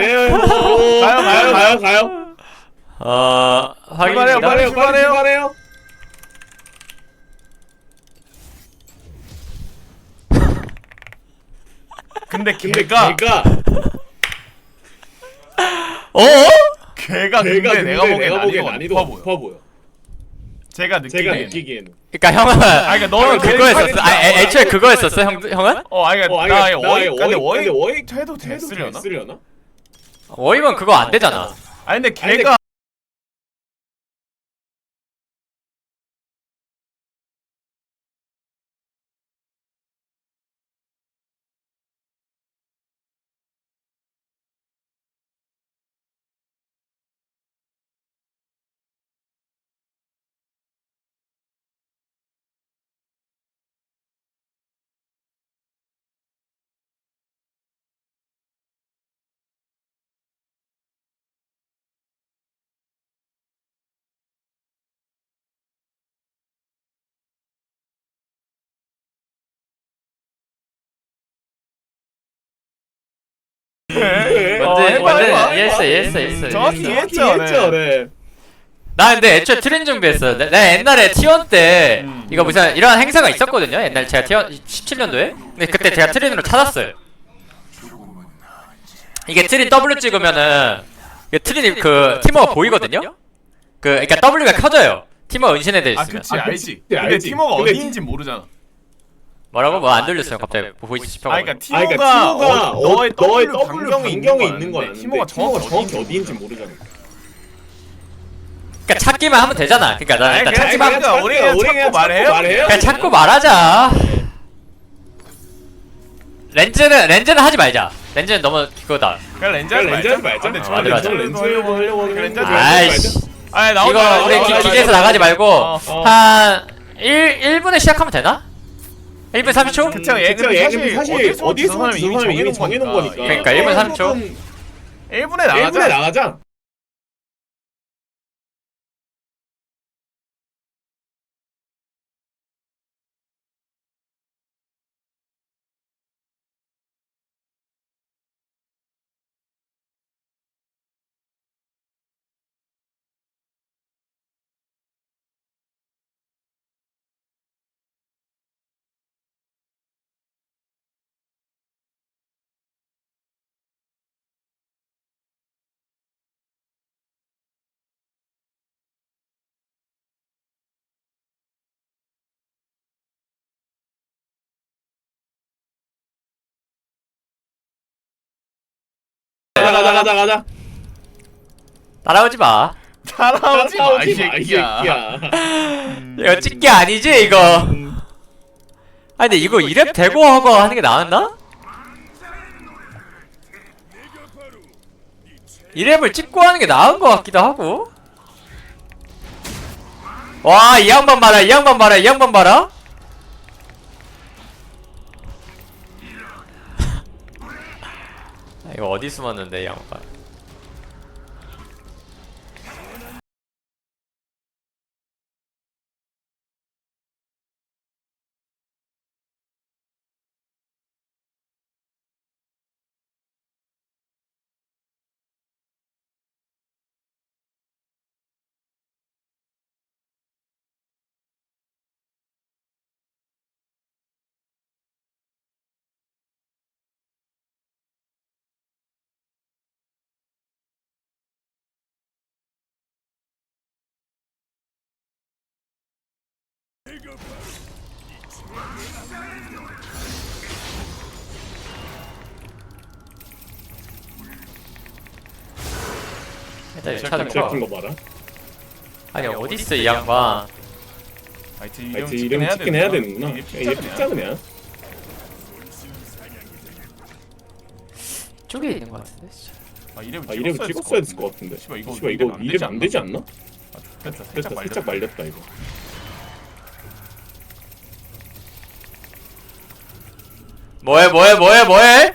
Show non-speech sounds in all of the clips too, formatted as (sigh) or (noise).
네. 가요 가요 가요 가요. 어 출발해요 확인입니다. 빨리 출발해요 출발해요. 근데 근데 걔가 걔가 어? 걔가 걔가 근데 근데 내가 보기엔 내가 보기엔 난이도가 난이도가 높아 보여. 높아 보여. 제가 제가 느끼기에는. 느끼기에는. 그러니까 형은 아 그러니까 너는 그거였었어. 아 애- 애초에 그거였었어 형 형은? 어 아니 어, 그러니까 아니, 나의 나의 워익 근데 워익, 해도 됐으려나? 됐으려나? 워이면 그거 안 되잖아. 아니 근데 걔가 네. 어, 해봐, 완전 해봐, 이해했어 해봐. 이해했어 이해했어. 정확히 이해했어. 이해했죠, 했죠, 네. 나 근데 애초에 트린 준비했어. 내, 내 옛날에 T1 때 음. 이거 무슨 이런 행사가 있었거든요. 옛날 제가 T1 17년도에. 근데 그때 제가 트린으로 찾았어요. 이게 트린 W 찍으면은 이게 트린이 그 티머가 보이거든요. 그 그러니까 W가 켜져요. 티머 은신에 돼 아 있으면. 그치 아, 알지 그치, 근데 알지. 근데 어디인지 모르잖아 뭐라고 뭐 안 들렸어요. 갑자기 보이스 싶어. 아 그러니까 아, 티모가, 그러니까 티모가 어, 너의 너의 W 반경에 있는 아는데 티모가 정확히 어디인지 모르잖아. 그러니까 찾기만 하면 되잖아. 그러니까 나 일단 그냥 찾기만 그러니까 하면 우리 그냥 찾고 말해요? 그냥 찾고 말하자. 렌즈는 렌즈는 하지 말자. 렌즈는 너무 그거다. 그냥 렌즈 하지 렌즈 하지 말자 말자. 아, 근데 저는 맞아. 렌즈 렌즈 하려고 하려고 하는 렌즈 아이씨. 아니 나오자 이거 나오자, 우리 나오자, 기, 나오자. 기지에서 나가지 말고 어. 어. 한 1, 1분에 시작하면 되나? 1분 30초? 그쵸 얘 근데 얘 사실 사실 어디서 어디서 저 사람이 이미 정해놓은 거니까. 그러니까 1분 30초. 1분에 1분에 나가자 나가자. 가자 가자 가자 가자. 따라오지 마. 따라오지 마 따라오지 이 새끼야 새끼야. 이거 찍기 아니지 이거. 아니 근데 이거 이랩 대고 하고 하는 게 나았나? 이랩을 찍고 하는 게 나은 것 같기도 하고. 와, 이 양반 봐라, 이 양반 봐라, 이 양반 봐라. 이거 어디 숨었는데, 이 양반. 일단 차좀 제작한 거 봐라. 아니 어디 있어 이 양반? 하여튼 하여튼 이름 이름 찍긴 해야 되는구나. 이게 이게 픽자그냐 픽자그냐? 쪽에 있는 것 같은데. 아 이름 아 이름 찍었어야 됐을 것 같은데. 씨발 이거 씨발 이거 이름 안 되지 않나? 됐다 됐다 살짝 말렸다 이거. 뭐해 뭐해 뭐해 뭐해?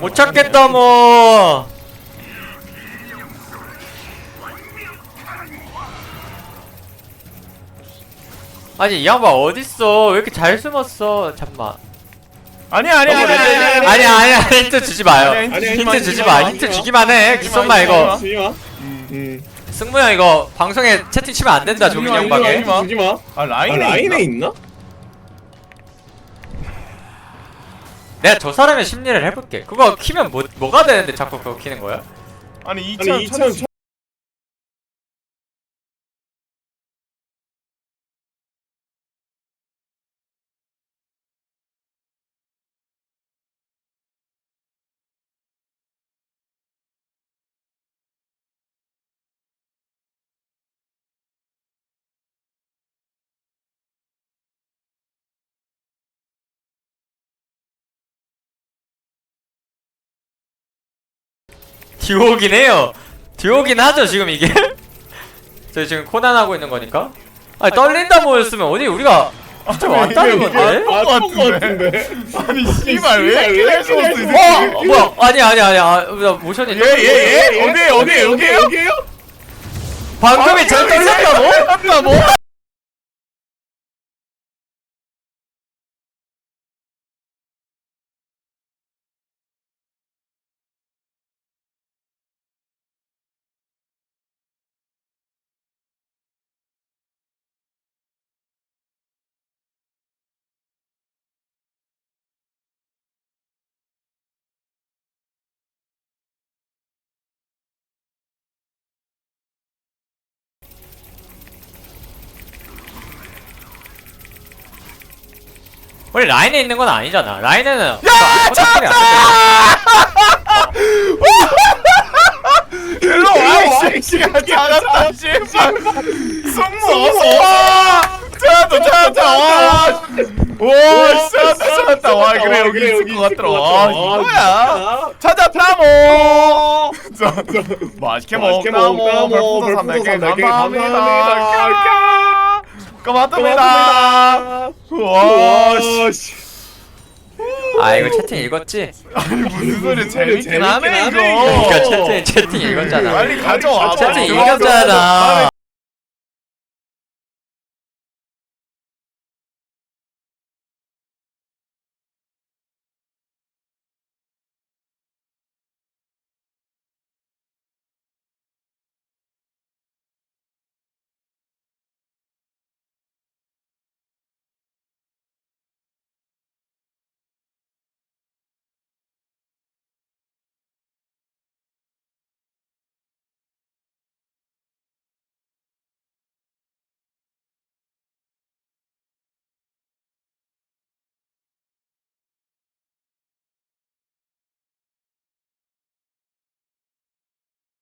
못 찾겠다 뭐. 아니 이 양반 어딨어? 왜 이렇게 잘 숨었어? 잠만. 아니야 아니야 아니야 아니야 아니야 아니야 아니야 힌트 주지 마요. 아니야, 힌트 주지 마, 힌트 주지 주지 마. 마. 힌트 주기만 해. 기선마 이거. 마. 주지 마. 음. 승무 형 이거 방송에 채팅 치면 안 된다 종민 형 방에. 주지 마. 주지 마. 아 아, 라인에 라인에 있나? 있나? 내가 저 사람의 심리를 해볼게. 그거 키면 뭐 뭐가 되는데 자꾸 그거 키는 거야? 아니 아니 2천 듀오긴 해요. 듀오긴 하죠 지금 이게. (laughs) 저 지금 코난 하고 있는 거니까. 아니 떨린다 모였으면 어디 우리가 좀 왔다는 건데? 아, 것것 같은데. 아니 씨발 왜이어 뭐야? 아니 아니 아니 아, 나 모션이 예, 예, 예. 어디에요, 어디에요, 어디에요? 여기에요? 방금이 저 떨렸다고? 원래 라인에 있는 건 아니잖아. 라인에는 야 찾았다! (laughs) 일로 와, 이 새끼야. 잘한다, 씨발. 승무 어서. 찾았다, 찾았다. 와. 오, 찾았다, 찾았다. 와, 그래, 여기 있을 것 같더라. 와, 이거야. 찾았다모. 자, 맛있게 먹다모. 별풍선 별풍선 300개 300개 감사합니다. 고맙습니다. 와, 와, 씨. 씨. 아 이거 채팅 읽었지? 무슨 소리 재밌긴 재밌긴 하네, 하네, 이거. 이거. 그러니까 채팅 채팅 읽었잖아. 빨리 가져와. 채팅 빨리 읽었잖아.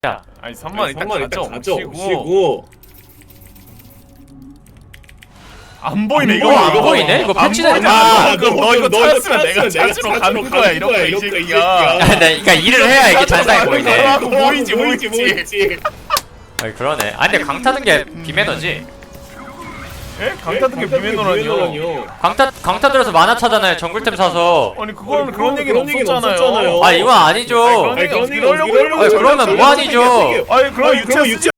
야 아니 3만 일단 가져 일단 가져오시고. 오시고 안 보이네 이거 안 보이네? 이거 안 패치된 보이네. 아, 아, 그럼 너 이거 너 이거 찾았으면 내가 찾으러 가는 거야 이렇게 거야, 이 새끼야 아, 네, 그러니까 일을 해야 이게 잔상이 보이네. 아, 보이지 보이지 보이지. 아니 그러네. 아 근데 강타 든게 비매너지. 예? 강타 든게 비매너라니요 강타 강타 들어서 만화 차잖아요. 정글템 사서. 아니 그거는 그런 그런 얘기는 없었잖아요 없었잖아요. 아 이건 아니죠. 아니, 그런 얘기 어떻게 그러는 아니? 그러면 뭐 아니죠. 아니 그럼 유채 쓰지